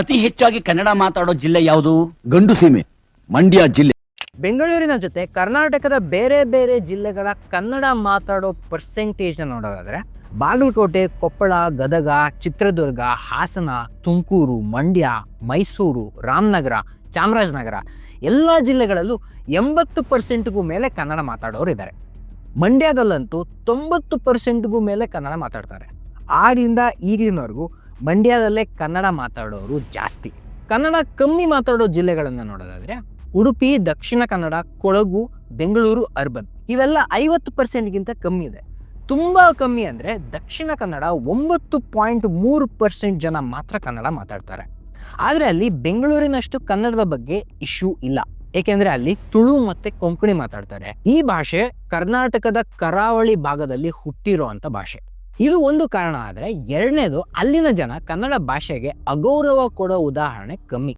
ಅತಿ ಹೆಚ್ಚಾಗಿ ಕನ್ನಡ ಮಾತಾಡೋ ಜಿಲ್ಲೆ ಯಾವುದು? ಗಂಡು ಸೀಮೆ, ಮಂಡ್ಯ ಜಿಲ್ಲೆ. ಬೆಂಗಳೂರಿನ ಜೊತೆ ಕರ್ನಾಟಕದ ಬೇರೆ ಬೇರೆ ಜಿಲ್ಲೆಗಳ ಕನ್ನಡ ಮಾತಾಡೋ ಪರ್ಸೆಂಟೇಜ್ ನೋಡೋದಾದ್ರೆ, ಬಾಗಲಕೋಟೆ, ಕೊಪ್ಪಳ, ಗದಗ, ಚಿತ್ರದುರ್ಗ, ಹಾಸನ, ತುಮಕೂರು, ಮಂಡ್ಯ, ಮೈಸೂರು, ರಾಮನಗರ, ಚಾಮರಾಜನಗರ ಎಲ್ಲ ಜಿಲ್ಲೆಗಳಲ್ಲೂ ಎಂಬತ್ತು ಪರ್ಸೆಂಟ್ಗೂ ಮೇಲೆ ಕನ್ನಡ ಮಾತಾಡೋರು ಇದ್ದಾರೆ. ಮಂಡ್ಯದಲ್ಲಂತೂ ತೊಂಬತ್ತು ಪರ್ಸೆಂಟ್ಗೂ ಮೇಲೆ ಕನ್ನಡ ಮಾತಾಡ್ತಾರೆ. ಆಗಿಂದ ಈಗಿನವರೆಗೂ ಮಂಡ್ಯದಲ್ಲೇ ಕನ್ನಡ ಮಾತಾಡೋರು ಜಾಸ್ತಿ. ಕನ್ನಡ ಕಮ್ಮಿ ಮಾತಾಡೋ ಜಿಲ್ಲೆಗಳನ್ನು ನೋಡೋದಾದ್ರೆ, ಉಡುಪಿ, ದಕ್ಷಿಣ ಕನ್ನಡ, ಕೊಡಗು, ಬೆಂಗಳೂರು, ಅರ್ಬನ್ ಇವೆಲ್ಲ ಐವತ್ತು ಪರ್ಸೆಂಟ್ಗಿಂತ ಕಮ್ಮಿ ಇದೆ. ತುಂಬ ಕಮ್ಮಿ ಅಂದರೆ ದಕ್ಷಿಣ ಕನ್ನಡ ಒಂಬತ್ತು ಪಾಯಿಂಟ್ ಮೂರು ಪರ್ಸೆಂಟ್ ಜನ ಮಾತ್ರ ಕನ್ನಡ ಮಾತಾಡ್ತಾರೆ. ಆದರೆ ಅಲ್ಲಿ ಬೆಂಗಳೂರಿನಷ್ಟು ಕನ್ನಡದ ಬಗ್ಗೆ ಇಶ್ಯೂ ಇಲ್ಲ. ಏಕೆಂದರೆ ಅಲ್ಲಿ ತುಳು ಮತ್ತು ಕೊಂಕಣಿ ಮಾತಾಡ್ತಾರೆ. ಈ ಭಾಷೆ ಕರ್ನಾಟಕದ ಕರಾವಳಿ ಭಾಗದಲ್ಲಿ ಹುಟ್ಟಿರುವಂಥ ಭಾಷೆ. ಇದು ಒಂದು ಕಾರಣ ಆದರೆ ಎರಡನೇದು ಅಲ್ಲಿನ ಜನ ಕನ್ನಡ ಭಾಷೆಗೆ ಅಗೌರವ ಕೊಡೋ ಉದಾಹರಣೆ ಕಮ್ಮಿ.